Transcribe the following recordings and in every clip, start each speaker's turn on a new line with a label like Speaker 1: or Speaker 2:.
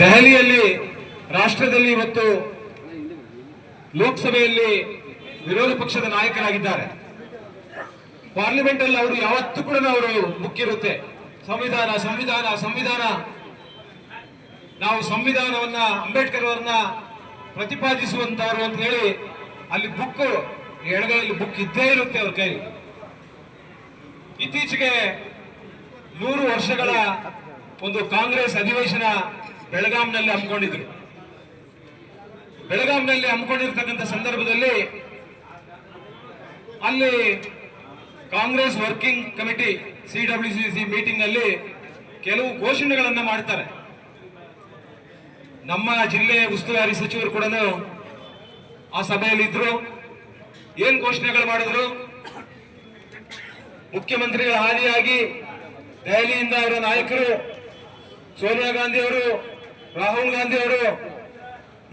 Speaker 1: ದೆಹಲಿಯಲ್ಲಿ, ರಾಷ್ಟ್ರದಲ್ಲಿ ಇವತ್ತು ಲೋಕಸಭೆಯಲ್ಲಿ ವಿರೋಧ ಪಕ್ಷದ ನಾಯಕರಾಗಿದ್ದಾರೆ. ಪಾರ್ಲಿಮೆಂಟ್ ಅಲ್ಲಿ ಅವರು ಯಾವತ್ತೂ ಕೂಡ ಅವರು ಮುಖ್ಯರುತ್ತೆ ಸಂವಿಧಾನ ಸಂವಿಧಾನ ಸಂವಿಧಾನ. ನಾವು ಸಂವಿಧಾನವನ್ನ ಅಂಬೇಡ್ಕರ್ ಅವರನ್ನ ಪ್ರತಿಪಾದಿಸುವಂತವರು ಅಂತ ಹೇಳಿ ಅಲ್ಲಿ ಬುಕ್ ಎಡಗೈಲಿ ಬುಕ್ ಇದ್ದೇ ಇರುತ್ತೆ ಅವ್ರ ಕೈಲಿ. ಇತ್ತೀಚೆಗೆ ನೂರು ವರ್ಷಗಳ ಒಂದು ಕಾಂಗ್ರೆಸ್ ಅಧಿವೇಶನ ಬೆಳಗಾಂನಲ್ಲಿ ಹಮ್ಮಿಕೊಂಡಿದ್ರು. ಬೆಳಗಾಂನಲ್ಲಿ ಹಮ್ಮಿಕೊಂಡಿರ್ತಕ್ಕಂಥ ಸಂದರ್ಭದಲ್ಲಿ ಅಲ್ಲಿ Congress working committee C W C C ಮೀಟಿಂಗ್ನಲ್ಲಿ ಕೆಲವು ಘೋಷಣೆಗಳನ್ನ ಮಾಡ್ತಾರೆ. ನಮ್ಮ ಜಿಲ್ಲೆಯ ಉಸ್ತುವಾರಿ ಸಚಿವರು ಕೂಡ ಆ ಸಭೆಯಲ್ಲಿ ಇದ್ರು ಏನ್ ಘೋಷಣೆಗಳು ಮಾಡಿದ್ರು? ಮುಖ್ಯಮಂತ್ರಿಗಳ ಹಾನಿಯಾಗಿ ದೆಹಲಿಯಿಂದ ಇರೋ ನಾಯಕರು ಸೋನಿಯಾ ಗಾಂಧಿ ಅವರು ರಾಹುಲ್ ಗಾಂಧಿ ಅವರು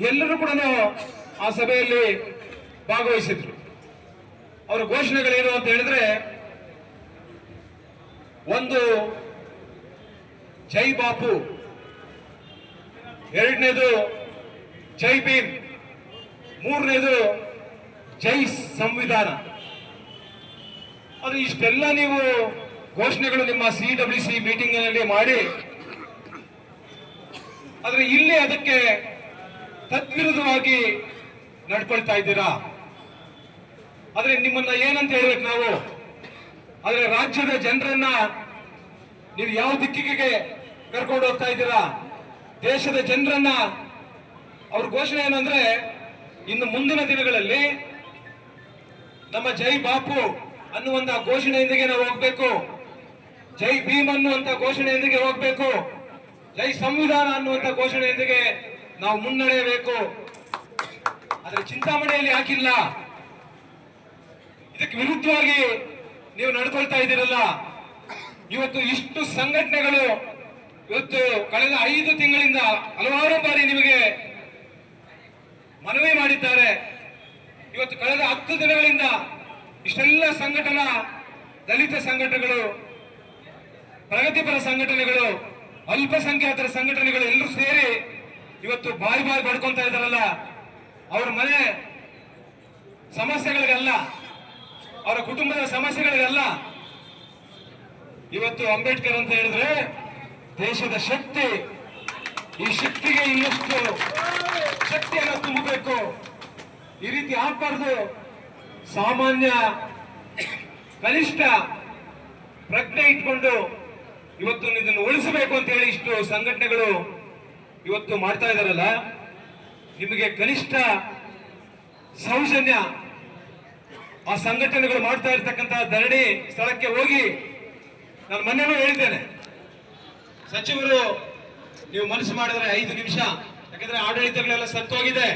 Speaker 1: ಎಲ್ಲರೂ ಕೂಡ ಆ ಸಭೆಯಲ್ಲಿ ಭಾಗವಹಿಸಿದ್ರು. ಅವರ ಘೋಷಣೆಗಳೇನು ಅಂತ ಹೇಳಿದ್ರೆ, ಒಂದು ಜೈ ಬಾಪು, ಎರಡನೇದು ಜೈ ಭೀಮ್, ಮೂರನೇದು ಜೈ ಸಂವಿಧಾನ. ಅದು ಇಷ್ಟೆಲ್ಲ ನೀವು ಘೋಷಣೆಗಳು ನಿಮ್ಮ ಸಿ ಡಬ್ಲ್ಯೂ ಸಿ ಮೀಟಿಂಗ್ನಲ್ಲಿ ಮಾಡಿ ಆದ್ರೆ ಇಲ್ಲಿ ಅದಕ್ಕೆ ತದ್ವಿರುದ್ಧವಾಗಿ ನಡ್ಕೊಳ್ತಾ ಇದ್ದೀರಾ? ಆದ್ರೆ ನಿಮ್ಮನ್ನ ಏನಂತ ಹೇಳ್ಬೇಕು ನಾವು? ಆದ್ರೆ ರಾಜ್ಯದ ಜನರನ್ನ ನೀವು ಯಾವ ದಿಕ್ಕಿಗೆ ಕರ್ಕೊಂಡು ಹೋಗ್ತಾ ಇದ್ದೀರಾ? ದೇಶದ ಜನರನ್ನ ಅವ್ರ ಘೋಷಣೆ ಏನಂದ್ರೆ ಇನ್ನು ಮುಂದಿನ ದಿನಗಳಲ್ಲಿ ನಮ್ಮ ಜೈ ಬಾಪು ಅನ್ನುವಂತ ಘೋಷಣೆಯೊಂದಿಗೆ ನಾವು ಹೋಗ್ಬೇಕು. ಜೈ ಭೀಮ್ ಅನ್ನುವಂತ ಘೋಷಣೆಯೊಂದಿಗೆ ಹೋಗ್ಬೇಕು. ಜೈ ಸಂವಿಧಾನ ಅನ್ನುವಂತ ಘೋಷಣೆಯೊಂದಿಗೆ ನಾವು ಮುನ್ನಡೆಯಬೇಕು. ಆದರೆ ಚಿಂತಾಮಣಿಯಲ್ಲಿ ಹಾಕಿಲ್ಲ. ಇದಕ್ಕೆ ವಿರುದ್ಧವಾಗಿ ನೀವು ನಡ್ಕೊಳ್ತಾ ಇದ್ದೀರಲ್ಲ. ಇವತ್ತು ಇಷ್ಟು ಸಂಘಟನೆಗಳು ಇವತ್ತು ಕಳೆದ ಐದು ತಿಂಗಳಿಂದ ಹಲವಾರು ಬಾರಿ ನಿಮಗೆ ಮನವಿ ಮಾಡಿದ್ದಾರೆ. ಇವತ್ತು ಕಳೆದ ಹತ್ತು ದಿನಗಳಿಂದ ಇಷ್ಟೆಲ್ಲ ಸಂಘಟನಾ ದಲಿತ ಸಂಘಟನೆಗಳು, ಪ್ರಗತಿಪರ ಸಂಘಟನೆಗಳು ಅಲ್ಪಸಂಖ್ಯಾತರ ಸಂಘಟನೆಗಳು ಎಲ್ಲರೂ ಸೇರಿ ಇವತ್ತು ಬಾಯಿ ಬಾಯಿ ಬಡ್ಕೊಂತ ಇದಾರಲ್ಲ ಅವ್ರ ಮನೆ ಸಮಸ್ಯೆಗಳಿಗಲ್ಲ, ಅವರ ಕುಟುಂಬದ ಸಮಸ್ಯೆಗಳಿಗಲ್ಲ. ಇವತ್ತು ಅಂಬೇಡ್ಕರ್ ಅಂತ ಹೇಳಿದ್ರೆ ದೇಶದ ಶಕ್ತಿ, ಈ ಶಕ್ತಿಗೆ ಇನ್ನಷ್ಟು ಶಕ್ತಿಯನ್ನು ತುಂಬಬೇಕು. ಈ ರೀತಿ ಆಗ್ಬಾರ್ದು. ಸಾಮಾನ್ಯ, ಕನಿಷ್ಠ ಪ್ರಜ್ಞೆ ಇಟ್ಕೊಂಡು ಇವತ್ತು ಇದನ್ನು ಉಳಿಸಬೇಕು ಅಂತ ಹೇಳಿ ಇಷ್ಟು ಸಂಘಟನೆಗಳು ಇವತ್ತು ಮಾಡ್ತಾ ಇದಾರಲ್ಲ ನಿಮಗೆ ಕನಿಷ್ಠ ಸೌಜನ್ಯ ಆ ಸಂಘಟನೆಗಳು ಮಾಡ್ತಾ ಇರ್ತಕ್ಕಂಥ ಧರಣಿ ಸ್ಥಳಕ್ಕೆ ಹೋಗಿ ನಾನು ಮೊನ್ನೆನೂ ಹೇಳಿದ್ದೇನೆ. ಸಚಿವರು, ನೀವು ಮನಸ್ಸು ಮಾಡಿದ್ರೆ ಐದು ನಿಮಿಷ, ಯಾಕಂದ್ರೆ ಆಡಳಿತಗಳೆಲ್ಲ ಸತ್ತೋಗಿದೆ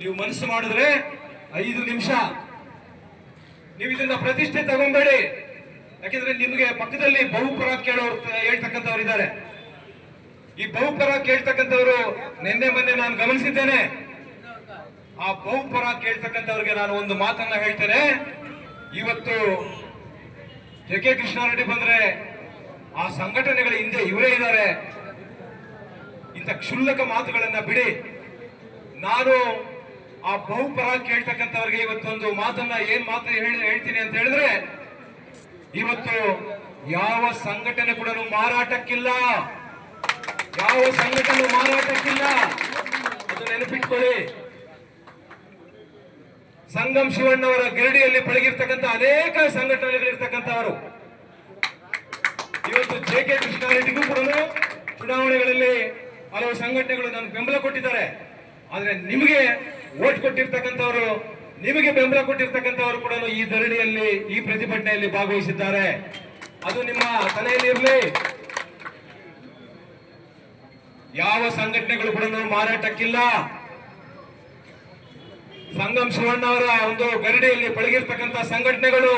Speaker 1: ನೀವು ಮನಸ್ಸು ಮಾಡಿದ್ರೆ ಐದು ನಿಮಿಷ. ನೀವು ಇದನ್ನ ಪ್ರತಿಷ್ಠೆ ತಗೊಂಬೇಡಿ. ಯಾಕಂದ್ರೆ ನಿಮಗೆ ಪಕ್ಕದಲ್ಲಿ ಬಹುಪರ ಕೇಳೋರು ಹೇಳ್ತಕ್ಕಂಥವ್ರು ಇದ್ದಾರೆ ಈ ಬಹುಪರ ಕೇಳ್ತಕ್ಕಂಥವ್ರು ನಿನ್ನೆ ಮೊನ್ನೆ ನಾನು ಗಮನಿಸಿದ್ದೇನೆ. ಆ ಬಹುಪರ ಕೇಳ್ತಕ್ಕಂಥವ್ರಿಗೆ ನಾನು ಒಂದು ಮಾತನ್ನ ಹೇಳ್ತೇನೆ. ಇವತ್ತು ಜೆ ಕೆ ಕೃಷ್ಣಾರೆಡ್ಡಿ ಬಂದ್ರೆ ಆ ಸಂಘಟನೆಗಳ ಹಿಂದೆ ಇವರೇ ಇದ್ದಾರೆ. ಇಂಥ ಕ್ಷುಲ್ಲಕ ಮಾತುಗಳನ್ನ ಬಿಡಿ. ನಾನು ಆ ಬಹುಪರ ಕೇಳ್ತಕ್ಕಂಥವ್ರಿಗೆ ಇವತ್ತೊಂದು ಮಾತನ್ನ ಏನ್ ಮಾತು ಹೇಳಿ ಹೇಳ್ತೀನಿ ಅಂತ ಹೇಳಿದ್ರೆ ಇವತ್ತು ಯಾವ ಸಂಘಟನೆ ಕೂಡ ಮಾರಾಟಕ್ಕಿಲ್ಲ. ಯಾವ ಸಂಘಟನೆ ಮಾರಾಟಕ್ಕಿಲ್ಲ. ಅದು ನೆನಪಿಟ್ಕೊಳ್ಳಿ. ಸಂಗಮ್ ಶಿವಣ್ಣವರ ಗಿರಡಿಯಲ್ಲಿ ಪಳಗಿರ್ತಕ್ಕಂಥ ಅನೇಕ ಸಂಘಟನೆಗಳಿರ್ತಕ್ಕಂಥವರು. ಇವತ್ತು ಜೆ ಕೆ ಕೃಷ್ಣಾರೆಡ್ಡಿಗೂ ಕೂಡ ಚುನಾವಣೆಗಳಲ್ಲಿ ಹಲವು ಸಂಘಟನೆಗಳು ನಾನು ಬೆಂಬಲ ಕೊಟ್ಟಿದ್ದಾರೆ. ಆದ್ರೆ ನಿಮಗೆ ಓಟ್ ಕೊಟ್ಟಿರ್ತಕ್ಕಂಥವರು ನಿಮಗೆ ಬೆಂಬಲ ಕೊಟ್ಟಿರ್ತಕ್ಕಂಥವರು ಕೂಡ ಈ ಧರಣಿಯಲ್ಲಿ, ಈ ಪ್ರತಿಭಟನೆಯಲ್ಲಿ ಭಾಗವಹಿಸಿದ್ದಾರೆ. ಅದು ನಿಮ್ಮ ತಲೆಯಲ್ಲಿ ಇರಲಿ ಯಾವ ಸಂಘಟನೆಗಳು ಕೂಡ ಮಾರಾಟಕ್ಕಿಲ್ಲ. ಸಂಗಮ್ ಶಿವಣ್ಣ ಅವರ ಒಂದು ಗರಡಿಯಲ್ಲಿ ಪಳಗಿರ್ತಕ್ಕಂಥ ಸಂಘಟನೆಗಳು.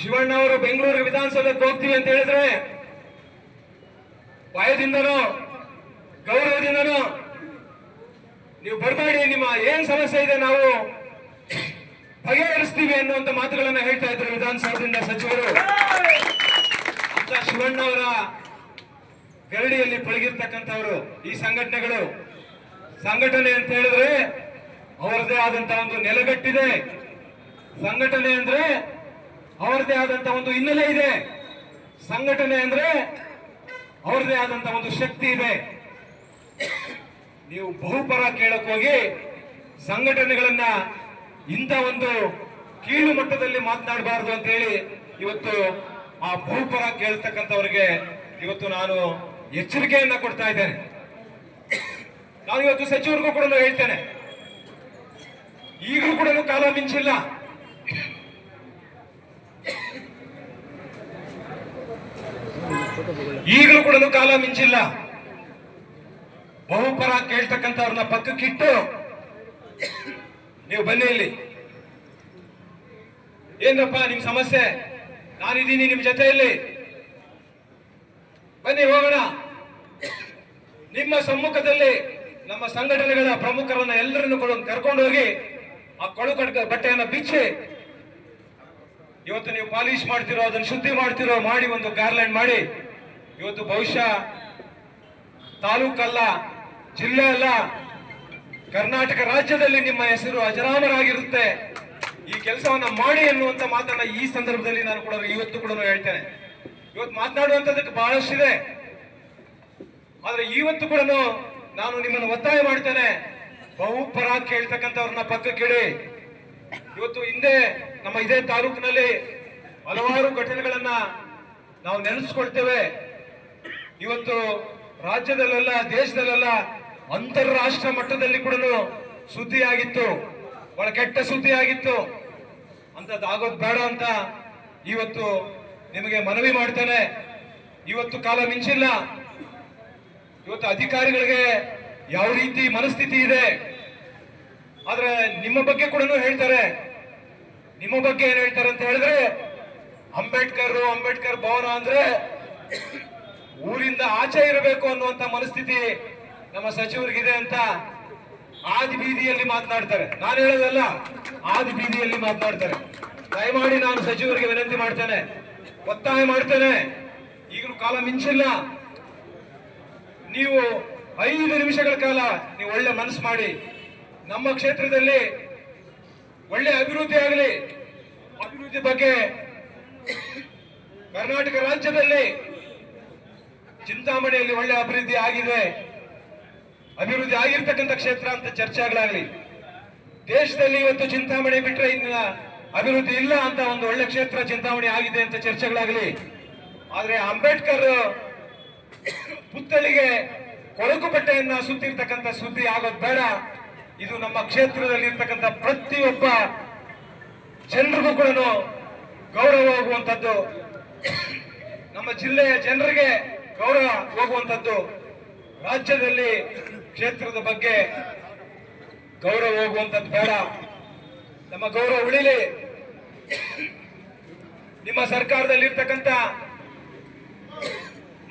Speaker 1: ಶಿವಣ್ಣ ಅವರು ಬೆಂಗಳೂರು ವಿಧಾನಸೌಧಕ್ಕೆ ಹೋಗ್ತೀವಿ ಅಂತ ಹೇಳಿದ್ರೆ ಭಯದಿಂದನೋ ಗೌರವದಿಂದನೋ ನೀವು ಬರಬೇಡಿ, ನಿಮ್ಮ ಏನ್ ಸಮಸ್ಯೆ ಇದೆ ನಾವು ಬಗೆಹರಿಸ್ತೀವಿ ಅನ್ನುವಂತ ಮಾತುಗಳನ್ನ ಹೇಳ್ತಾ ಇದ್ರು ವಿಧಾನಸೌಧದಿಂದ ಸಚಿವರು. ಅಂತ ಶಿವಣ್ಣ ಅವರ ಗರಡಿಯಲ್ಲಿ ಪಳಗಿರ್ತಕ್ಕಂಥವ್ರು ಈ ಸಂಘಟನೆಗಳು. ಸಂಘಟನೆ ಅಂತ ಹೇಳಿದ್ರೆ ಅವರದೇ ಆದಂತ ಒಂದು ನೆಲೆಗಟ್ಟಿದೆ. ಸಂಘಟನೆ ಅಂದ್ರೆ ಅವರದೇ ಆದಂತ ಒಂದು ಹಿನ್ನೆಲೆ ಇದೆ. ಸಂಘಟನೆ ಅಂದ್ರೆ ಅವರದೇ ಆದಂತ ಒಂದು ಶಕ್ತಿ ಇದೆ. ನೀವು ಬಹುಪರ ಕೇಳಕ್ಕೋಗಿ ಸಂಘಟನೆಗಳನ್ನ ಇಂಥ ಒಂದು ಕೀಳು ಮಟ್ಟದಲ್ಲಿ ಮಾತನಾಡಬಾರದು ಅಂತ ಹೇಳಿ ಇವತ್ತು ಆ ಬಹುಪರ ಕೇಳ್ತಕ್ಕಂಥವ್ರಿಗೆ ಇವತ್ತು ನಾನು ಎಚ್ಚರಿಕೆಯನ್ನ ಕೊಡ್ತಾ ಇದ್ದೇನೆ. ನಾನು ಇವತ್ತು ಸಚಿವರಿಗೂ ಕೂಡ ಹೇಳ್ತೇನೆ. ಈಗಲೂ ಕೂಡ ಕಾಲ ಮಿಂಚಿಲ್ಲ. ಈಗಲೂ ಕೂಡ ಕಾಲ ಮಿಂಚಿಲ್ಲ. ಬಹುಪರ ಕೇಳ್ತಕ್ಕಂಥವ್ರನ್ನ ಪಕ್ಕಕ್ಕಿಟ್ಟು ನೀವು ಬನ್ನಿ ಇಲ್ಲಿ. ಏನಪ್ಪ ನಿಮ್ ಸಮಸ್ಯೆ? ನಾನಿದ್ದೀನಿ ನಿಮ್ ಜೊತೆಯಲ್ಲಿ. ಬನ್ನಿ, ಹೋಗೋಣ. ನಿಮ್ಮ ಸಮ್ಮುಖದಲ್ಲಿ ನಮ್ಮ ಸಂಘಟನೆಗಳ ಪ್ರಮುಖರನ್ನ ಎಲ್ಲರನ್ನು ಕೂಡ ಕರ್ಕೊಂಡು ಹೋಗಿ ಆ ಕೊಳು ಬಟ್ಟೆಯನ್ನ ಬಿಚ್ಚಿ, ಇವತ್ತು ನೀವು ಪಾಲಿಶ್ ಮಾಡ್ತಿರೋ, ಅದನ್ನು ಶುದ್ಧಿ ಮಾಡ್ತಿರೋ, ಮಾಡಿ ಒಂದು ಗಾರ್ಲ್ಯಾಂಡ್ ಮಾಡಿ, ಇವತ್ತು ಬಹುಶಃ ತಾಲೂಕಲ್ಲ ಜಿಲ್ಲೆ ಅಲ್ಲ, ಕರ್ನಾಟಕ ರಾಜ್ಯದಲ್ಲಿ ನಿಮ್ಮ ಹೆಸರು ಅಜರಾಮರಾಗಿರುತ್ತೆ. ಈ ಕೆಲಸವನ್ನ ಮಾಡಿ ಎನ್ನುವಂತ ಮಾತನ್ನ ಈ ಸಂದರ್ಭದಲ್ಲಿ ನಾನು ಕೂಡ ಇವತ್ತು ಕೂಡ ಹೇಳ್ತೇನೆ. ಇವತ್ತು ಮಾತನಾಡುವಂತದಕ್ಕೆ ಬಹಳಷ್ಟಿದೆ. ಆದ್ರೆ ಇವತ್ತು ಕೂಡ ನಾನು ನಿಮ್ಮನ್ನು ಒತ್ತಾಯ ಮಾಡ್ತೇನೆ. ಬಹುಪರ ಕೇಳ್ತಕ್ಕಂಥವ್ರನ್ನ ಪಕ್ಕಕ್ಕಿಡಿ ಇವತ್ತು ಹಿಂದೆ ನಮ್ಮ ಇದೇ ತಾಲೂಕಿನಲ್ಲಿ ಹಲವಾರು ಘಟನೆಗಳನ್ನ ನಾವು ನೆನೆಸ್ಕೊಳ್ತೇವೆ. ಇವತ್ತು ರಾಜ್ಯದಲ್ಲೆಲ್ಲ, ದೇಶದಲ್ಲೆಲ್ಲ ಅಂತಾರಾಷ್ಟ್ರ ಮಟ್ಟದಲ್ಲಿ ಕೂಡ ಸುದ್ದಿ ಆಗಿತ್ತು ಬಹಳ ಕೆಟ್ಟ ಸುದ್ದಿ ಆಗಿತ್ತು ಅಂತದ್ದು ಆಗೋದು ಬೇಡ ಅಂತ ಇವತ್ತು ನಿಮಗೆ ಮನವಿ ಮಾಡ್ತೇನೆ. ಇವತ್ತು ಕಾಲ ಮಿಂಚಿಲ್ಲ. ಇವತ್ತು ಅಧಿಕಾರಿಗಳಿಗೆ ಯಾವ ರೀತಿ ಮನಸ್ಥಿತಿ ಇದೆ? ಆದ್ರೆ ನಿಮ್ಮ ಬಗ್ಗೆ ಕೂಡ ಹೇಳ್ತಾರೆ. ನಿಮ್ಮ ಬಗ್ಗೆ ಏನ್ ಹೇಳ್ತಾರೆ ಅಂತ ಹೇಳಿದ್ರೆ, ಅಂಬೇಡ್ಕರ್ ಅಂಬೇಡ್ಕರ್ ಭವನ ಅಂದ್ರೆ ಊರಿಂದ ಆಚೆ ಇರಬೇಕು ಅನ್ನುವಂತ ಮನಸ್ಥಿತಿ ನಮ್ಮ ಸಚಿವರಿಗಿದೆ ಅಂತ ಆದಿ ಬೀದಿಯಲ್ಲಿ ಮಾತನಾಡ್ತಾರೆ. ನಾನು ಹೇಳೋದಲ್ಲ, ಆದಿ ಬೀದಿಯಲ್ಲಿ ಮಾತನಾಡ್ತಾರೆ. ದಯಮಾಡಿ ನಾನು ಸಚಿವರಿಗೆ ವಿನಂತಿ ಮಾಡ್ತೇನೆ. ಒತ್ತಾಯ ಮಾಡ್ತೇನೆ. ಈಗಲೂ ಕಾಲ ಮಿಂಚಿಲ್ಲ. ನೀವು ಐದು ನಿಮಿಷಗಳ ಕಾಲ ನೀವು ಒಳ್ಳೆ ಮನಸ್ಸು ಮಾಡಿ. ನಮ್ಮ ಕ್ಷೇತ್ರದಲ್ಲಿ ಒಳ್ಳೆ ಅಭಿವೃದ್ಧಿ ಆಗಲಿ. ಅಭಿವೃದ್ಧಿ ಬಗ್ಗೆ ಕರ್ನಾಟಕ ರಾಜ್ಯದಲ್ಲಿ ಚಿಂತಾಮಣಿಯಲ್ಲಿ ಒಳ್ಳೆ ಅಭಿವೃದ್ಧಿ ಆಗಿದೆ. ಅಭಿವೃದ್ಧಿ ಆಗಿರ್ತಕ್ಕಂಥ ಕ್ಷೇತ್ರ ಅಂತ ಚರ್ಚೆಗಳಾಗಲಿ. ದೇಶದಲ್ಲಿ ಇವತ್ತು ಚಿಂತಾಮಣಿ ಬಿಟ್ರೆ ಇನ್ನ ಅಭಿವೃದ್ಧಿ ಇಲ್ಲ ಅಂತ ಒಂದು ಒಳ್ಳೆ ಕ್ಷೇತ್ರ ಚಿಂತಾಮಣಿ ಆಗಿದೆ ಅಂತ ಚರ್ಚೆಗಳಾಗಲಿ. ಆದ್ರೆ ಅಂಬೇಡ್ಕರ್ ಪುತ್ತಳಿಗೆ ಕೊಳಕು ಬಟ್ಟೆಯನ್ನ ಸುತ್ತಿರ್ತಕ್ಕಂಥ ಸುದ್ದಿ ಆಗೋದು ಬೇಡ. ಇದು ನಮ್ಮ ಕ್ಷೇತ್ರದಲ್ಲಿ ಇರ್ತಕ್ಕಂಥ ಪ್ರತಿಯೊಬ್ಬ ಜನರಿಗೂ ಕೂಡ ಗೌರವ ಹೋಗುವಂಥದ್ದು. ನಮ್ಮ ಜಿಲ್ಲೆಯ ಜನರಿಗೆ ಗೌರವ ಹೋಗುವಂಥದ್ದು ರಾಜ್ಯದಲ್ಲಿ ಕ್ಷೇತ್ರದ ಬಗ್ಗೆ ಗೌರವ ಹೋಗುವಂಥದ್ದು ಬೇಡ. ನಮ್ಮ ಗೌರವ ಉಳಿಲಿ. ನಿಮ್ಮ ಸರ್ಕಾರದಲ್ಲಿ ಇರ್ತಕ್ಕಂಥ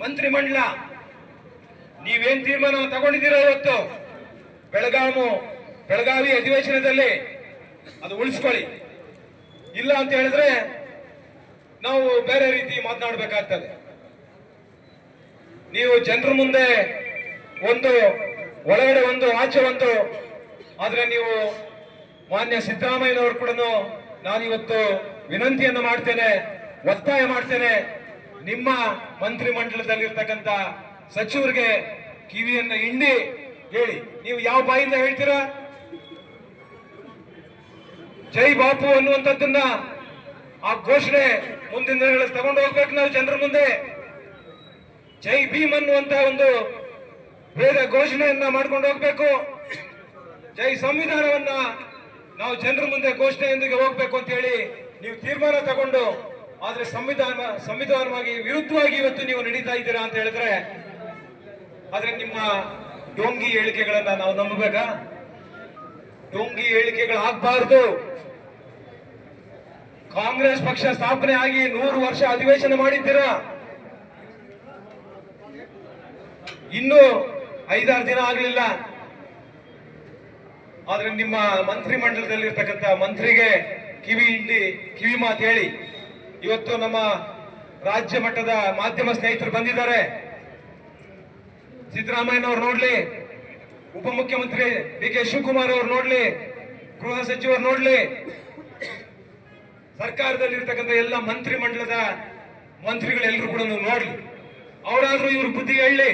Speaker 1: ಮಂತ್ರಿಮಂಡಲ, ನೀವೇನ್ ತೀರ್ಮಾನ ತಗೊಂಡಿದ್ದೀರೋ ಇವತ್ತು? ಬೆಳಗಾಮು, ಬೆಳಗಾವಿ ಅಧಿವೇಶನದಲ್ಲಿ ಅದು ಉಳಿಸ್ಕೊಳ್ಳಿ. ಇಲ್ಲ ಅಂತ ಹೇಳಿದ್ರೆ ನಾವು ಬೇರೆ ರೀತಿ ಮಾತನಾಡಬೇಕಾಗ್ತದೆ. ನೀವು ಜನರ ಮುಂದೆ ಒಂದು, ಒಳಗಡೆ ಒಂದು, ಆಚೆ ಒಂದು. ಆದ್ರೆ ನೀವು ಮಾನ್ಯ ಸಿದ್ದರಾಮಯ್ಯನವರು ಕೂಡ ನಾನು ಇವತ್ತು ವಿನಂತಿಯನ್ನು ಮಾಡ್ತೇನೆ, ಒತ್ತಾಯ ಮಾಡ್ತೇನೆ. ನಿಮ್ಮ ಮಂತ್ರಿ ಮಂಡಲದಲ್ಲಿರ್ತಕ್ಕಂಥ ಸಚಿವರಿಗೆ ಕಿವಿಯನ್ನು ಹಿಂಡಿ ಹೇಳಿ. ನೀವು ಯಾವ ಬಾಯಿಂದ ಹೇಳ್ತೀರಾ? ಜೈ ಬಾಪು ಅನ್ನುವಂಥದ್ದನ್ನ ಆ ಘೋಷಣೆ ಮುಂದಿನ ದಿನಗಳಲ್ಲಿ ತಗೊಂಡು ಹೋಗ್ಬೇಕು ನಾವು ಜನರ ಮುಂದೆ. ಜೈ ಭೀಮ್ ಅನ್ನುವಂತ ಒಂದು ವೇದ ಘೋಷಣೆಯನ್ನ ಮಾಡ್ಕೊಂಡು ಹೋಗ್ಬೇಕು. ಜೈ ಸಂವಿಧಾನವನ್ನ ನಾವು ಜನರ ಮುಂದೆ ಘೋಷಣೆಯೊಂದಿಗೆ ಹೋಗ್ಬೇಕು ಅಂತ ಹೇಳಿ ನೀವು ತೀರ್ಮಾನ ತಗೊಂಡು, ಆದ್ರೆ ಸಂವಿಧಾನ, ಸಂವಿಧಾನವಾಗಿ ವಿರುದ್ಧವಾಗಿ ಇವತ್ತು ನೀವು ನಡೀತಾ ಇದ್ದೀರಾ ಅಂತ ಹೇಳಿದ್ರೆ, ಆದ್ರೆ ನಿಮ್ಮ ಡೋಂಗಿ ಹೇಳಿಕೆಗಳನ್ನ ನಾವು ನಂಬಬೇಕಾ? ಡೋಂಗಿ ಹೇಳಿಕೆಗಳಾಗಬಾರ್ದು ಕಾಂಗ್ರೆಸ್ ಪಕ್ಷ ಸ್ಥಾಪನೆ ಆಗಿ ನೂರು ವರ್ಷ ಅಧಿವೇಶನ ಮಾಡಿದ್ದೀರಾ? ಇನ್ನು ಐದಾರು ದಿನ ಆಗಲಿಲ್ಲ. ಆದ್ರೆ ನಿಮ್ಮ ಮಂತ್ರಿ ಮಂಡಲದಲ್ಲಿ ಇರ್ತಕ್ಕಂಥ ಮಂತ್ರಿಗೆ ಕಿವಿ ಹಿಂಡಿ ಕಿವಿ ಮಾತು ಹೇಳಿ. ಇವತ್ತು ನಮ್ಮ ರಾಜ್ಯ ಮಟ್ಟದ ಮಾಧ್ಯಮ ಸ್ನೇಹಿತರು ಬಂದಿದ್ದಾರೆ. ಸಿದ್ದರಾಮಯ್ಯನವ್ರು ನೋಡ್ಲಿ, ಉಪಮುಖ್ಯಮಂತ್ರಿ ಡಿ ಕೆ ಶಿವಕುಮಾರ್ ಅವ್ರು ನೋಡ್ಲಿ, ಗೃಹ ಸಚಿವರು ನೋಡ್ಲಿ. ಸರ್ಕಾರದಲ್ಲಿರ್ತಕ್ಕಂಥ ಎಲ್ಲ ಮಂತ್ರಿ ಮಂಡಲದ ಮಂತ್ರಿಗಳೆಲ್ಲರೂ ಕೂಡ ನೋಡ್ಲಿ. ಅವರಾದ್ರೂ ಇವ್ರ ಬುದ್ಧಿ ಹೇಳಿ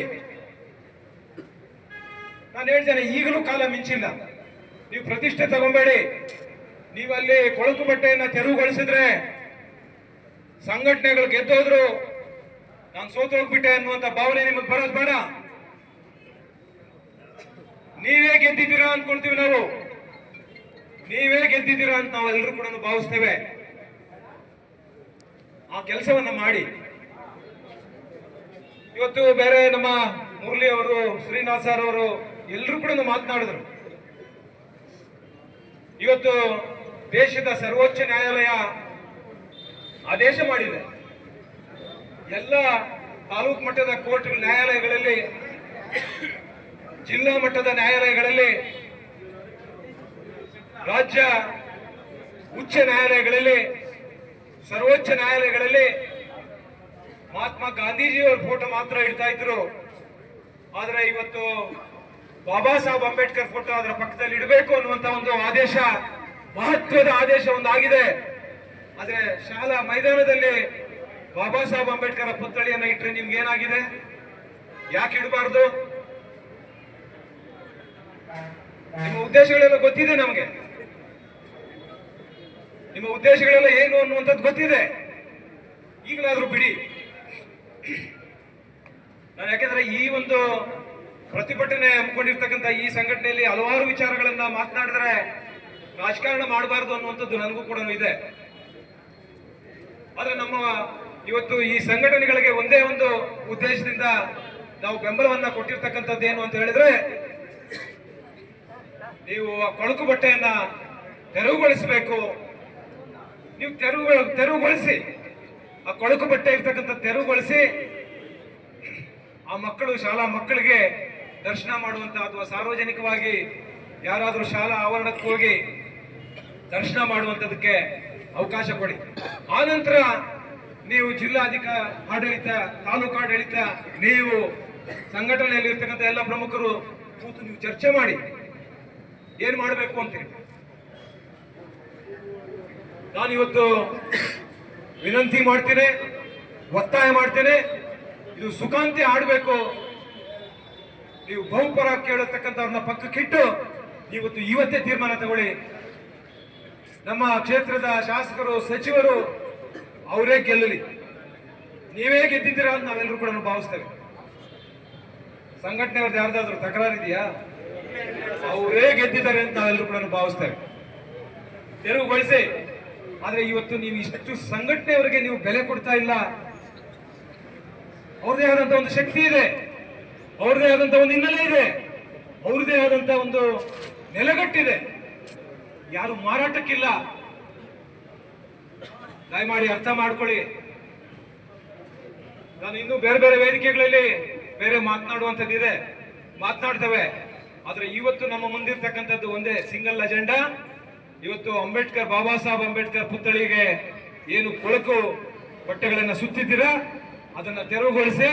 Speaker 1: ನಾನು ಹೇಳ್ತೇನೆ, ಈಗಲೂ ಕಾಲ ಮಿಂಚಿಲ್ಲ. ನೀವು ಪ್ರತಿಷ್ಠೆ ತಗೊಂಬೇಡಿ. ನೀವಲ್ಲಿ ಕೊಳಕು ಬಟ್ಟೆಯನ್ನ ತೆರವುಗೊಳಿಸಿದ್ರೆ ಸಂಘಟನೆಗಳು ಗೆದ್ದೋದ್ರು ನಾನು ಸೋತೋಗ್ಬಿಟ್ಟೆ ಅನ್ನುವಂತ ಭಾವನೆ ನಿಮಗೆ ಬರೋದು ಬೇಡ. ನೀವೇ ಗೆದ್ದಿದ್ದೀರಾ ಅನ್ಕೊಳ್ತೀವಿ ನಾವು. ನೀವೇ ಗೆದ್ದಿದ್ದೀರಾ ಅಂತ ನಾವೆಲ್ಲರೂ ಕೂಡ ಭಾವಿಸ್ತೇವೆ. ಆ ಕೆಲಸವನ್ನ ಮಾಡಿ. ಇವತ್ತು ಬೇರೆ ನಮ್ಮ ಮುರಳಿ ಅವರು, ಶ್ರೀನಾಥ್ ಸರ್ ಅವರು ಎಲ್ಲರೂ ಕೂಡ ಮಾತನಾಡಿದ್ರು. ಇವತ್ತು ದೇಶದ ಸರ್ವೋಚ್ಚ ನ್ಯಾಯಾಲಯ ಆದೇಶ ಮಾಡಿದೆ. ಎಲ್ಲ ತಾಲೂಕು ಮಟ್ಟದ ಕೋರ್ಟ್ ನ್ಯಾಯಾಲಯಗಳಲ್ಲಿ, ಜಿಲ್ಲಾ ಮಟ್ಟದ ನ್ಯಾಯಾಲಯಗಳಲ್ಲಿ, ರಾಜ್ಯ ಉಚ್ಚ ನ್ಯಾಯಾಲಯಗಳಲ್ಲಿ, ಸರ್ವೋಚ್ಚ ನ್ಯಾಯಾಲಯಗಳಲ್ಲಿ ಮಹಾತ್ಮ ಗಾಂಧೀಜಿಯವರ ಫೋಟೋ ಮಾತ್ರ ಇಡ್ತಾ ಇದ್ರು. ಆದರೆ ಇವತ್ತು ಬಾಬಾ ಸಾಹೇಬ್ ಅಂಬೇಡ್ಕರ್ ಫೋಟೋ ಅದರ ಪಕ್ಕದಲ್ಲಿ ಇಡಬೇಕು ಅನ್ನುವಂತ ಒಂದು ಆದೇಶ, ಮಹತ್ವದ ಆದೇಶ ಒಂದಾಗಿದೆ. ಆದ್ರೆ ಶಾಲಾ ಮೈದಾನದಲ್ಲಿ ಬಾಬಾ ಸಾಹೇಬ್ ಅಂಬೇಡ್ಕರ್ ಪುತ್ಥಳಿಯನ್ನ ಇಟ್ಟರೆ ನಿಮ್ಗೆ ಏನಾಗಿದೆ? ಯಾಕೆ ಇಡಬಾರ್ದು? ನಿಮ್ಮ ಉದ್ದೇಶಗಳೆಲ್ಲ ಗೊತ್ತಿದೆ ನಮಗೆ. ನಿಮ್ಮ ಉದ್ದೇಶಗಳೆಲ್ಲ ಏನು ಅನ್ನುವಂಥದ್ದು ಗೊತ್ತಿದೆ. ಈಗಲಾದ್ರೂ ಬಿಡಿ. ನಾನು ಯಾಕೆಂದ್ರೆ ಈ ಒಂದು ಪ್ರತಿಭಟನೆ ಹಮ್ಮಿಕೊಂಡಿರ್ತಕ್ಕಂಥ ಈ ಸಂಘಟನೆಯಲ್ಲಿ ಹಲವಾರು ವಿಚಾರಗಳನ್ನ ಮಾತನಾಡಿದ್ರೆ ರಾಜಕಾರಣ ಮಾಡಬಾರದು ಅನ್ನುವಂಥದ್ದು ನನಗೂ ಕೂಡ ಇದೆ. ಆದ್ರೆ ನಮ್ಮ ಇವತ್ತು ಈ ಸಂಘಟನೆಗಳಿಗೆ ಒಂದೇ ಒಂದು ಉದ್ದೇಶದಿಂದ ನಾವು ಬೆಂಬಲವನ್ನ ಕೊಟ್ಟಿರ್ತಕ್ಕಂಥದ್ದು ಏನು ಅಂತ ಹೇಳಿದ್ರೆ, ನೀವು ಆ ಕೊಳಕು ಬಟ್ಟೆಯನ್ನ ತೆರವುಗೊಳಿಸಬೇಕು. ನೀವು ತೆರವು ತೆರವುಗೊಳಿಸಿ. ಆ ಕೊಳಕು ಬಟ್ಟೆ ಇರ್ತಕ್ಕಂಥ ತೆರವುಗೊಳಿಸಿ. ಆ ಮಕ್ಕಳು, ಶಾಲಾ ಮಕ್ಕಳಿಗೆ ದರ್ಶನ ಮಾಡುವಂತ ಅಥವಾ ಸಾರ್ವಜನಿಕವಾಗಿ ಯಾರಾದರೂ ಶಾಲಾ ಆವರಣಕ್ಕೆ ಹೋಗಿ ದರ್ಶನ ಮಾಡುವಂತದಕ್ಕೆ ಅವಕಾಶ ಕೊಡಿ. ಆನಂತರ ನೀವು ಜಿಲ್ಲಾಧಿಕ ಆಡಳಿತ, ತಾಲೂಕು ಆಡಳಿತ, ನೀವು ಸಂಘಟನೆಯಲ್ಲಿ ಇರ್ತಕ್ಕಂಥ ಎಲ್ಲ ಪ್ರಮುಖರು ಕೂತು ನೀವು ಚರ್ಚೆ ಮಾಡಿ ಏನ್ ಮಾಡಬೇಕು ಅಂತೇಳಿ ನಾನು ಇವತ್ತು ವಿನಂತಿ ಮಾಡ್ತೇನೆ, ಒತ್ತಾಯ ಮಾಡ್ತೇನೆ, ಇದು ಸುಖಾಂತಿ ಆಡಬೇಕು ನೀವು ಬಹುಪರ ಕೇಳತಕ್ಕಂಥವ್ರನ್ನ ಪಕ್ಕಕ್ಕಿಟ್ಟು ಇವತ್ತು ಇವತ್ತೇ ತೀರ್ಮಾನ ತಗೊಳ್ಳಿ. ನಮ್ಮ ಕ್ಷೇತ್ರದ ಶಾಸಕರು, ಸಚಿವರು, ಅವರೇ ಗೆಲ್ಲಲಿ. ನೀವೇ ಗೆದ್ದಿದ್ದೀರಾ ಅಂತ ನಾವೆಲ್ಲರೂ ಕೂಡ ಭಾವಿಸ್ತೇವೆ. ಸಂಘಟನೆಯವ್ರದ್ದು ಯಾರ್ದಾದ್ರು ತಕರಾರು ಇದೆಯಾ? ಅವರೇ ಗೆದ್ದಿದ್ದಾರೆ ಅಂತ ನಾವೆಲ್ಲರೂ ಕೂಡ ಭಾವಿಸ್ತೇವೆ. ತೆರವುಗೊಳಿಸಿ. ಆದ್ರೆ ಇವತ್ತು ನೀವು ಇಷ್ಟು ಸಂಘಟನೆಯವರಿಗೆ ನೀವು ಬೆಲೆ ಕೊಡ್ತಾ ಇಲ್ಲ. ಅವ್ರದೇ ಆದಂತ ಒಂದು ಶಕ್ತಿ ಇದೆ. ಅವ್ರದೇ ಆದಂತ ಒಂದು ಹಿನ್ನೆಲೆ ಇದೆ. ಅವ್ರದೇ ಆದಂತ ಒಂದು ನೆಲೆಗಟ್ಟಿದೆ. ಯಾರು ಮಾರಾಟಕ್ಕಿಲ್ಲ. ದಯಮಾಡಿ ಅರ್ಥ ಮಾಡ್ಕೊಳ್ಳಿ. ನಾನು ಇನ್ನೂ ಬೇರೆ ಬೇರೆ ವೇದಿಕೆಗಳಲ್ಲಿ ಬೇರೆ ಮಾತನಾಡುವಂಥದ್ದಿದೆ. ಮಾತನಾಡ್ತೇವೆ. ಆದರೆ ಇವತ್ತು ನಮ್ಮ ಮುಂದಿರ್ತಕ್ಕಂಥದ್ದು ಒಂದೇ ಸಿಂಗಲ್ ಅಜೆಂಡಾ. ಇವತ್ತು ಅಂಬೇಡ್ಕರ್ ಬಾಬಾ ಸಾಹೇಬ್ ಅಂಬೇಡ್ಕರ್ ಪುತ್ಥಳಿಗೆ ಏನು ಕೊಳಕು ಬಟ್ಟೆಗಳನ್ನು ಸುತ್ತಿದ್ದೀರಾ? ಅದನ್ನ ತೆರವುಗೊಳಿಸಿ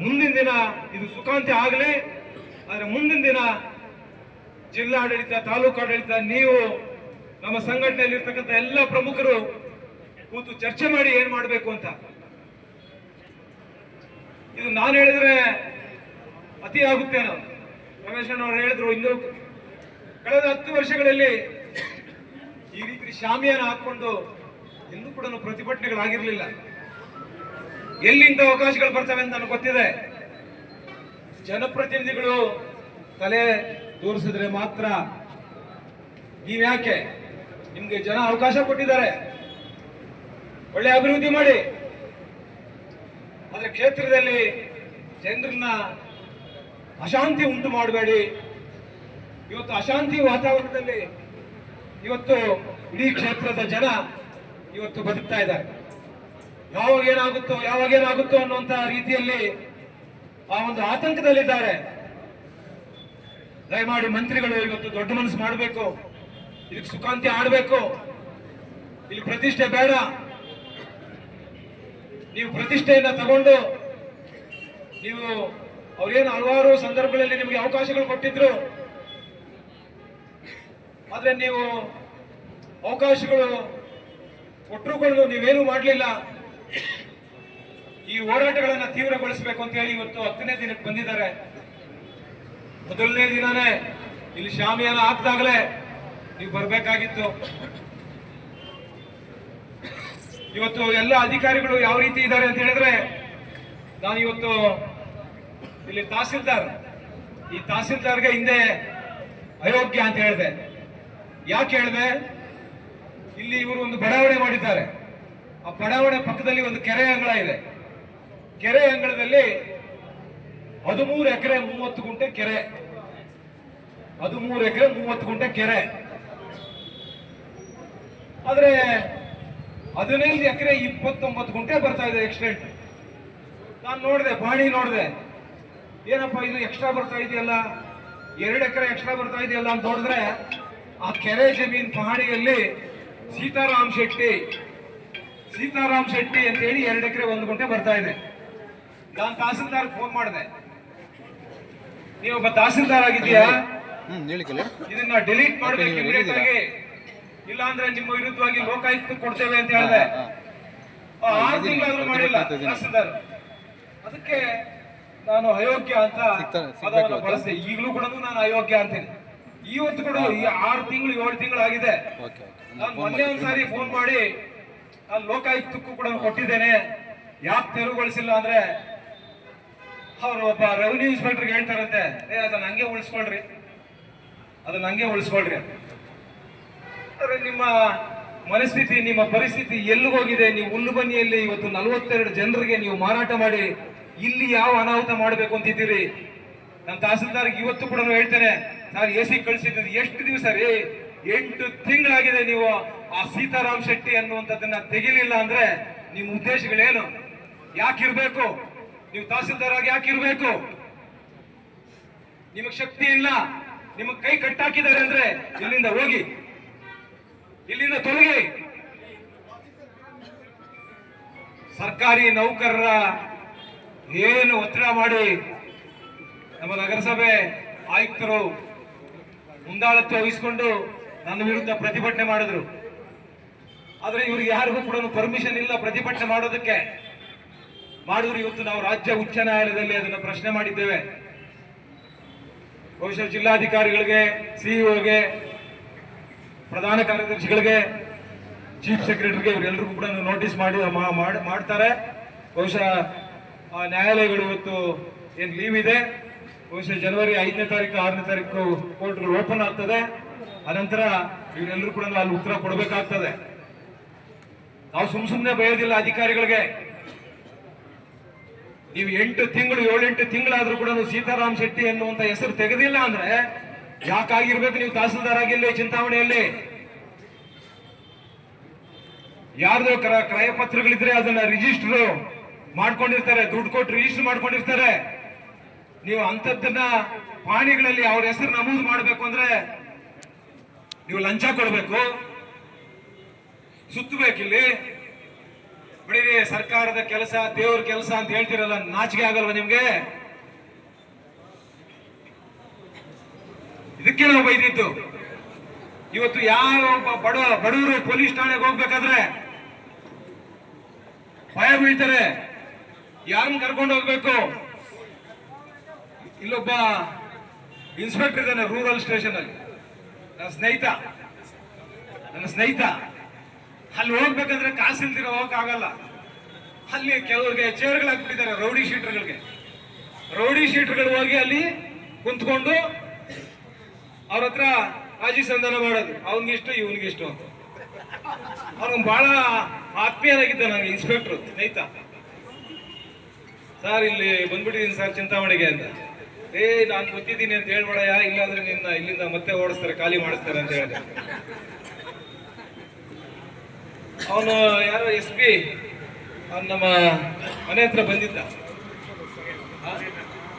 Speaker 1: ಮುಂದಿನ ದಿನ ಇದು ಸುಖಾಂತಿ ಆಗಲಿ. ಆದರೆ ಮುಂದಿನ ದಿನ ಜಿಲ್ಲಾಡಳಿತ, ತಾಲೂಕು ಆಡಳಿತ, ನೀವು ನಮ್ಮ ಸಂಘಟನೆಯಲ್ಲಿ ಇರ್ತಕ್ಕಂಥ ಎಲ್ಲ ಪ್ರಮುಖರು ಕೂತು ಚರ್ಚೆ ಮಾಡಿ ಏನ್ ಮಾಡಬೇಕು ಅಂತ. ಇದು ನಾನು ಹೇಳಿದ್ರೆ ಅತಿ ಆಗುತ್ತೇನೋ ರಮೇಶ್ ಅವರು ಹೇಳಿದ್ರು, ಇನ್ನು ಕಳೆದ ಹತ್ತು ವರ್ಷಗಳಲ್ಲಿ ಈ ರೀತಿ ಶಾಮಿಯಾನ ಹಾಕೊಂಡು ಎಲ್ಲೂ ಕೂಡ ಪ್ರತಿಭಟನೆಗಳಾಗಿರ್ಲಿಲ್ಲ. ಎಲ್ಲಿಂದ ಅವಕಾಶಗಳು ಬರ್ತವೆ ಅಂತ ನನಗೆ ಗೊತ್ತಿದೆ. ಜನಪ್ರತಿನಿಧಿಗಳು ತಲೆ ತೋರಿಸಿದ್ರೆ ಮಾತ್ರ ನೀವ್ಯಾಕೆ ನಿಮ್ಗೆ ಜನ ಅವಕಾಶ ಕೊಟ್ಟಿದ್ದಾರೆ. ಒಳ್ಳೆ ಅಭಿವೃದ್ಧಿ ಮಾಡಿ. ಆದ್ರೆ ಕ್ಷೇತ್ರದಲ್ಲಿ ಜನರನ್ನ ಅಶಾಂತಿ ಉಂಟು ಮಾಡಬೇಡಿ. ಇವತ್ತು ಅಶಾಂತಿ ವಾತಾವರಣದಲ್ಲಿ ಇವತ್ತು ಇಡೀ ಕ್ಷೇತ್ರದ ಜನ ಇವತ್ತು ಬದುಕ್ತಾ ಇದ್ದಾರೆ. ಯಾವಾಗ ಏನಾಗುತ್ತೋ ಯಾವಾಗ ಏನಾಗುತ್ತೋ ಅನ್ನುವಂತ ರೀತಿಯಲ್ಲಿ ಆ ಒಂದು ಆತಂಕದಲ್ಲಿದ್ದಾರೆ. ದಯಮಾಡಿ ಮಂತ್ರಿಗಳು, ಇವತ್ತು ದೊಡ್ಡ ಮನಸ್ಸು ಮಾಡಬೇಕು. ಇದಕ್ಕೆ ಸುಖಾಂತಿ ಆಡಬೇಕು ಇಲ್ಲಿ ಪ್ರತಿಷ್ಠೆ ಬೇಡ. ನೀವು ಪ್ರತಿಷ್ಠೆಯನ್ನ ತಗೊಂಡು ನೀವು ಅವ್ರೇನು ಹಲವಾರು ಸಂದರ್ಭಗಳಲ್ಲಿ ನಿಮಗೆ ಅವಕಾಶಗಳು ಕೊಟ್ಟಿದ್ರು. ಆದ್ರೆ ನೀವು ಅವಕಾಶಗಳು ಕೊಟ್ಟರುಗಳು ನೀವೇನು ಮಾಡಲಿಲ್ಲ. ಈ ಹೋರಾಟಗಳನ್ನ ತೀವ್ರಗೊಳಿಸಬೇಕು ಅಂತ ಹೇಳಿ ಇವತ್ತು ಹತ್ತನೇ ದಿನಕ್ಕೆ ಬಂದಿದ್ದಾರೆ. ಮೊದಲನೇ ದಿನನೇ ಇಲ್ಲಿ ಶಾಮಿಯಾನ ಹಾಕ್ದಾಗಲೇ ನೀವು ಬರಬೇಕಾಗಿತ್ತು. ಇವತ್ತು ಎಲ್ಲ ಅಧಿಕಾರಿಗಳು ಯಾವ ರೀತಿ ಇದ್ದಾರೆ ಅಂತ ಹೇಳಿದ್ರೆ, ನಾನು ಇವತ್ತು ಇಲ್ಲಿ ತಹಸೀಲ್ದಾರ್, ಈ ತಹಸೀಲ್ದಾರ್ಗೆ ಹಿಂದೆ ಅಯೋಗ್ಯ ಅಂತ ಹೇಳಿದೆ. ಯಾಕೆ ಹೇಳಿದೆ? ಇಲ್ಲಿ ಇವರು ಒಂದು ಬಡಾವಣೆ ಮಾಡಿದ್ದಾರೆ. ಆ ಬಡಾವಣೆ ಪಕ್ಕದಲ್ಲಿ ಒಂದು ಕೆರೆ ಅಂಗಳ ಇದೆ. ಕೆರೆ ಅಂಗಳದಲ್ಲಿ ಹದಿಮೂರು ಎಕರೆ ಮೂವತ್ತು ಗುಂಟೆ ಕೆರೆ. ಹದಿಮೂರು ಎಕರೆ ಮೂವತ್ತು ಗುಂಟೆ ಕೆರೆ. ಆದ್ರೆ ಹದಿನೈದು ಎಕರೆ ಇಪ್ಪತ್ತೊಂಬತ್ತು ಗುಂಟೆ ಬರ್ತಾ ಇದೆ ಎಕ್ಸ್ಟೆಂಟ್ ನಾನು ನೋಡಿದೆ ಬಾಣಿ ನೋಡಿದೆ. ಏನಪ್ಪ ಇದು ಎಕ್ಸ್ಟ್ರಾ ಬರ್ತಾ ಇದೆಯಲ್ಲ? ಎರಡು ಎಕರೆ ಎಕ್ಸ್ಟ್ರಾ ಬರ್ತಾ ಇದೆಯಲ್ಲ ಅಂತ ನೋಡಿದ್ರೆ ಆ ಕೆರೆ ಜಮೀನ್ ಪಹಣಿಯಲ್ಲಿ ಸೀತಾರಾಮ್ ಶೆಟ್ಟಿ ಸೀತಾರಾಮ್ ಶೆಟ್ಟಿ ಅಂತ ಹೇಳಿ ಎರಡು ಎಕರೆ ಒಂದು ಗುಂಟೆ ಬರ್ತಾ ಇದೆ. ನಾನು ತಹಸೀಲ್ದಾರ್ ಫೋನ್ ಮಾಡಿದೆ. ನೀವು ಒಬ್ಬ ತಹಸೀಲ್ದಾರ್ ಆಗಿದ್ದೀಯಾ? ಇದನ್ನ ಡಿಲೀಟ್ ಮಾಡಬೇಕು
Speaker 2: ಇಲ್ಲಾಂದ್ರೆ
Speaker 1: immediate
Speaker 2: ಹೇಳಿದ್ದೀರಾ?
Speaker 1: ಆಗಿ. ಇಲ್ಲ ಅಂದ್ರೆ ನಿಮ್ಮ ವಿರುದ್ಧವಾಗಿ ಲೋಕಾಯುಕ್ತ ಕೊಡ್ತೇವೆ ಅಂತ ಹೇಳಿದೆ. ಆರು ತಿಂಗಳಾದ್ರೂ ಮಾಡಿಲ್ಲ ತಹಸೀಲ್ದಾರ್. ಅದಕ್ಕೆ ನಾನು ಅಯೋಗ್ಯ ಅಂತ ಪದವನ್ನು ಬಳಸಿದೆ. ಈಗಲೂ ಕೂಡ ನಾನು ಅಯೋಗ್ಯ ಅಂತೀನಿ. ಇವತ್ತು ಕೂಡ ಈ ಆರು ತಿಂಗಳು ಏಳು ತಿಂಗಳು ಆಗಿದೆ ನಾನು ಮೊನ್ನೆ ಒಂದ್ಸಾರಿ ಫೋನ್ ಮಾಡಿ ನಾನು ಲೋಕಾಯುಕ್ತಕ್ಕೂ ಕೂಡ ಕೊಟ್ಟಿದ್ದೇನೆ. ಯಾಕೆ ತೆರವುಗೊಳಿಸಿಲ್ಲ ಅಂದ್ರೆ ಅವರು ಒಬ್ಬ ರೆವಿನ್ಯೂ ಇನ್ಸ್ಪೆಕ್ಟರ್ಗೆ ಹೇಳ್ತಾರಂತೆ, ಏ, ಅದನ್ನ ಹಂಗೆ ಉಳಿಸ್ಕೊಳ್ರಿ. ಅದನ್ನ ಹಂಗೆ ಉಳಿಸ್ಕೊಳ್ರಿ ಅಂತ. ನಿಮ್ಮ ಮನಸ್ಥಿತಿ, ನಿಮ್ಮ ಪರಿಸ್ಥಿತಿ ಎಲ್ಲಿಗೋಗಿದೆ ನೀವು ಹುಲ್ಲುಬನ್ನಿಯಲ್ಲಿ ಇವತ್ತು ನಲವತ್ತೆರಡು ಜನರಿಗೆ ನೀವು ಮಾರಾಟ ಮಾಡಿ ಇಲ್ಲಿ ಯಾವ ಅನಾಹುತ ಮಾಡಬೇಕು ಅಂತಿದ್ದೀರಿ? ನಮ್ಮ ತಹಸೀಲ್ದಾರ್ಗೆ ಇವತ್ತು ಕೂಡ ಹೇಳ್ತೇನೆ ನಾನು ಎ ಸಿ ಕಳಿಸಿದ್ದು ಎಷ್ಟು ದಿವಸ ರೀ? ಎಂಟು ತಿಂಗಳಾಗಿದೆ ನೀವು ಆ ಸೀತಾರಾಮ್ ಶೆಟ್ಟಿ ಅನ್ನುವಂಥದ್ದನ್ನ ತೆಗಿಲಿಲ್ಲ ಅಂದ್ರೆ ನಿಮ್ಮ ಉದ್ದೇಶಗಳೇನು? ಯಾಕಿರ್ಬೇಕು? ನೀವು ತಹಸೀಲ್ದಾರ್ ಆಗಿ ಯಾಕಿರ್ಬೇಕು? ನಿಮಗ್ ಶಕ್ತಿ ಇಲ್ಲ. ನಿಮಗ್ ಕೈ ಕಟ್ಟಾಕಿದ್ದಾರೆ ಅಂದ್ರೆ ಇಲ್ಲಿಂದ ಹೋಗಿ. ಇಲ್ಲಿಂದ ತೊಲಗಿ. ಸರ್ಕಾರಿ ನೌಕರರ ಏನು ಒತ್ತಡ ಮಾಡಿ ನಮ್ಮ ನಗರಸಭೆ ಆಯುಕ್ತರು ಮುಂದಾಳತ್ವ ವಹಿಸಿಕೊಂಡು ನನ್ನ ವಿರುದ್ಧ ಪ್ರತಿಭಟನೆ ಮಾಡಿದ್ರು. ಆದ್ರೆ ಇವ್ರಿಗೆ ಯಾರಿಗೂ ಕೂಡ ಪರ್ಮಿಷನ್ ಇಲ್ಲ ಪ್ರತಿಭಟನೆ ಮಾಡೋದಕ್ಕೆ. ಮಾಡಿದ್ರು ಇವತ್ತು ನಾವು ರಾಜ್ಯ ಉಚ್ಚ ನ್ಯಾಯಾಲಯದಲ್ಲಿ ಅದನ್ನು ಪ್ರಶ್ನೆ ಮಾಡಿದ್ದೇವೆ. ಬಹುಶಃ ಜಿಲ್ಲಾಧಿಕಾರಿಗಳಿಗೆ ಸಿಇಒಗೆ ಪ್ರಧಾನ ಕಾರ್ಯದರ್ಶಿಗಳಿಗೆ ಚೀಫ್ ಸೆಕ್ರೆಟರಿಗೆ ಇವರೆಲ್ಲರಿಗೂ ಕೂಡ ನೋಟಿಸ್ ಮಾಡಿ ಮಾಡ್ತಾರೆ. ಬಹುಶಃ ನ್ಯಾಯಾಲಯಗಳು ಇವತ್ತು ಏನು ಲೀವ್ ಇದೆ. ಬಹುಶಃ ಜನವರಿ ಐದನೇ ತಾರೀಕು, ಆರನೇ ತಾರೀಕು ಕೋರ್ಟ್ಗಳು ಓಪನ್ ಆಗ್ತದೆ. ಅನಂತರ ಇವರೆಲ್ಲರೂ ಕೂಡ ಅಲ್ಲಿ ಉತ್ತರ ಕೊಡಬೇಕಾಗ್ತದೆ. ನಾವು ಸುಮ್ ಸುಮ್ಮನೆ ಬಯೋದಿಲ್ಲ ಅಧಿಕಾರಿಗಳಿಗೆ. ನೀವು ಎಂಟು ತಿಂಗಳು, ಏಳೆಂಟು ತಿಂಗಳಾದ್ರೂ ಕೂಡ ಸೀತಾರಾಮ್ ಶೆಟ್ಟಿ ಎನ್ನುವಂತ ಹೆಸರು ತೆಗೆದಿಲ್ಲ ಅಂದ್ರೆ ಯಾಕಾಗಿರ್ಬೇಕು ನೀವು ತಹಸೀಲ್ದಾರ್ ಆಗಿಲ್ಲ ಚಿಂತಾವಣೆಯಲ್ಲಿ ಯಾರ್ದೋ ಕ್ರ ಕ್ರಯ ಪತ್ರಗಳಿದ್ರೆ ಅದನ್ನ ರಿಜಿಸ್ಟರ್ ಮಾಡ್ಕೊಂಡಿರ್ತಾರೆ, ದುಡ್ಡು ಕೊಟ್ಟು ರಿಜಿಸ್ಟರ್ ಮಾಡ್ಕೊಂಡಿರ್ತಾರೆ. ನೀವು ಅಂತದ್ದನ್ನ ಪಾಣಿಗಳಲ್ಲಿ ಅವ್ರ ಹೆಸರು ನಮೂದು ಮಾಡಬೇಕು ಅಂದ್ರೆ ನೀವು ಲಂಚ ಕೊಡಬೇಕು. ಸುತ್ತಬೇಕಿಲ್ಲಿ ಬಿಡಿರಿ ಸರ್ಕಾರದ ಕೆಲಸ, ದೇವ್ರ ಕೆಲಸ ಅಂತ ಹೇಳ್ತಿರಲ್ಲ, ನಾಚಿಕೆ ಆಗಲ್ವಾ ನಿಮ್ಗೆ? ಇದಕ್ಕೆ ನಾವು ಬೈದಿದ್ದು. ಇವತ್ತು ಯಾವ ಒಬ್ಬ ಬಡ, ಬಡವರು ಪೊಲೀಸ್ ಠಾಣೆಗೆ ಹೋಗ್ಬೇಕಾದ್ರೆ ಭಯ ಬೀಳ್ತಾರೆ. ಯಾರನ್ನ ಕರ್ಕೊಂಡು ಹೋಗ್ಬೇಕು? ಇಲ್ಲೊಬ್ಬ ಇನ್ಸ್ಪೆಕ್ಟರ್ ಇದ್ದಾನೆ ರೂರಲ್ ಸ್ಟೇಷನ್ ಅಲ್ಲಿ. ನನ್ನ ಸ್ನೇಹಿತ ನನ್ನ ಸ್ನೇಹಿತ, ಅಲ್ಲಿ ಹೋಗ್ಬೇಕಂದ್ರೆ ಕಾಸು ಇಲ್ದಿರ ಹೋಗಕ್ ಆಗಲ್ಲ ಅಲ್ಲಿ ಕೆಲವ್ರಿಗೆ ಚೇರ್ಗಳು ಹಾಕ್ಬಿಟ್ಟಿದ್ದಾರೆ ರೌಡಿ ಶೀಟರ್ಗಳಿಗೆ. ರೌಡಿ ಶೀಟರ್ಗಳು ಹೋಗಿ ಅಲ್ಲಿ ಕುಂತ್ಕೊಂಡು ಅವ್ರ ಹತ್ರ ರಾಜಿ ಸಂಧಾನ ಮಾಡೋದು. ಅವನಿಗಿಷ್ಟು ಇವನಿಗಿಷ್ಟು ಅಂತ. ಅವ್ರಿಗೆ ಬಹಳ ಆತ್ಮೀಯರಾಗಿದ್ದ ನನಗೆ ಇನ್ಸ್ಪೆಕ್ಟರ್ ಸ್ನೇಹಿತ. ಸರ್, ಇಲ್ಲಿ ಬಂದ್ಬಿಟ್ಟಿದ್ದೀನಿ ಸರ್ ಚಿಂತಾಮಣಿಗೆ ಅಂತ. ಏ, ನಾನು ಗೊತ್ತಿದ್ದೀನಿ ಅಂತ ಹೇಳ್ಬೇಡಯ್ಯ ಇಲ್ಲಾಂದ್ರೆ ನಿನ್ನ ಇಲ್ಲಿಂದ ಮತ್ತೆ ಓಡಿಸ್ತಾರೆ, ಖಾಲಿ ಮಾಡಿಸ್ತಾರೆ ಅಂತ ಹೇಳಿದೆ ಅವನು ಯಾರೋ ಎಸ್ ಪಿ, ಅವ್ನು ನಮ್ಮ ಮನೆ ಹತ್ರ ಬಂದಿದ್ದ.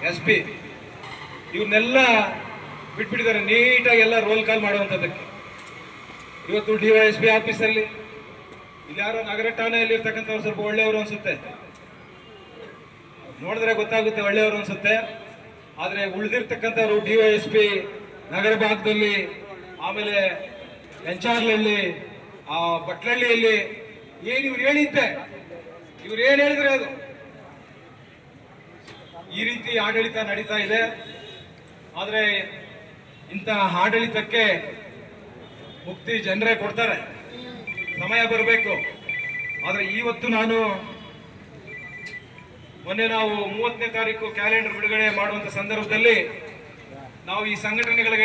Speaker 1: ಎಸ್ ಪಿ ಇವನ್ನೆಲ್ಲ ಬಿಟ್ಬಿಟ್ಟಿದ್ದಾರೆ, ನೀಟಾಗಿ ಎಲ್ಲ ರೋಲ್ ಕಾಲ್ ಮಾಡುವಂಥದ್ದಕ್ಕೆ. ಇವತ್ತು ಡಿ ವೈ ಎಸ್ ಪಿ ಆಫೀಸಲ್ಲಿ ಇಲ್ಲಿ ಯಾರೋ ನಗರ ಠಾಣೆಯಲ್ಲಿ ಇರ್ತಕ್ಕಂಥವ್ರು ಸ್ವಲ್ಪ ಒಳ್ಳೆಯವರು ಅನ್ಸುತ್ತೆ. ನೋಡಿದ್ರೆ ಗೊತ್ತಾಗುತ್ತೆ ಒಳ್ಳೆಯವರು ಅನ್ಸುತ್ತೆ. ಆದ್ರೆ ಉಳಿದಿರ್ತಕ್ಕಂಥವ್ರು ಡಿವೈಎಸ್ಪಿ ನಗರ ಭಾಗದಲ್ಲಿ, ಆಮೇಲೆ ಎಂಚಾರ್ಲಹಳ್ಳಿ ಆ ಬಟ್ಲಹಳ್ಳಿಯಲ್ಲಿ ಏನ್ ಇವ್ರು ಹೇಳಿದ್ದೆ? ಇವ್ರು ಏನ್ ಹೇಳಿದ್ರೆ ಅದು? ಈ ರೀತಿ ಆಡಳಿತ ನಡೀತಾ ಇದೆ. ಆದ್ರೆ ಇಂತಹ ಆಡಳಿತಕ್ಕೆ ಮುಕ್ತಿ ಜನರೇ ಕೊಡ್ತಾರೆ. ಸಮಯ ಬರಬೇಕು. ಆದ್ರೆ ಇವತ್ತು ನಾನು ಮೊನ್ನೆ ನಾವು ಮೂವತ್ತನೇ ತಾರೀಕು ಕ್ಯಾಲೆಂಡರ್ ಬಿಡುಗಡೆ ಮಾಡುವಂತ ಸಂದರ್ಭದಲ್ಲಿ ನಾವು ಈ ಸಂಘಟನೆಗಳಿಗೆ